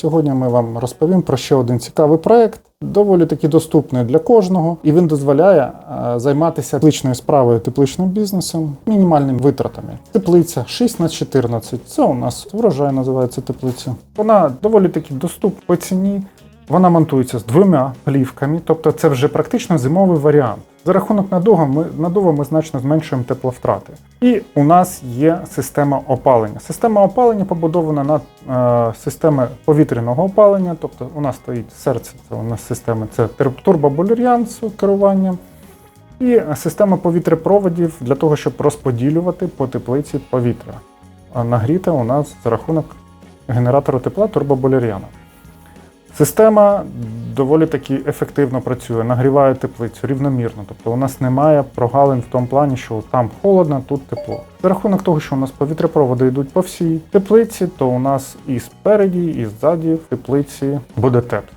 Сьогодні ми вам розповім про ще один цікавий проект, доволі таки доступний для кожного, і він дозволяє е, займатися тепличною справою, тепличним бізнесом мінімальними витратами. Теплиця 6 на 14 Це у нас врожай називається теплиця. Вона доволі таки доступна по ціні. Вона монтується з двома плівками, тобто це вже практично зимовий варіант. За рахунок надуву ми, надуву ми значно зменшуємо тепловтрати. І у нас є система опалення. Система опалення побудована на е, системи повітряного опалення, тобто у нас стоїть серце, це у нас система це турбоболір'ян з керуванням. І система повітряпроводів для того, щоб розподілювати по теплиці повітря. А нагріте у нас за рахунок генератора тепла турбоболір'яна. Система доволі таки ефективно працює, нагріває теплицю рівномірно. Тобто у нас немає прогалин в тому плані, що там холодно, тут тепло. За рахунок того, що у нас повітряпроводи йдуть по всій теплиці, то у нас і спереді, і ззаді в теплиці буде тепло.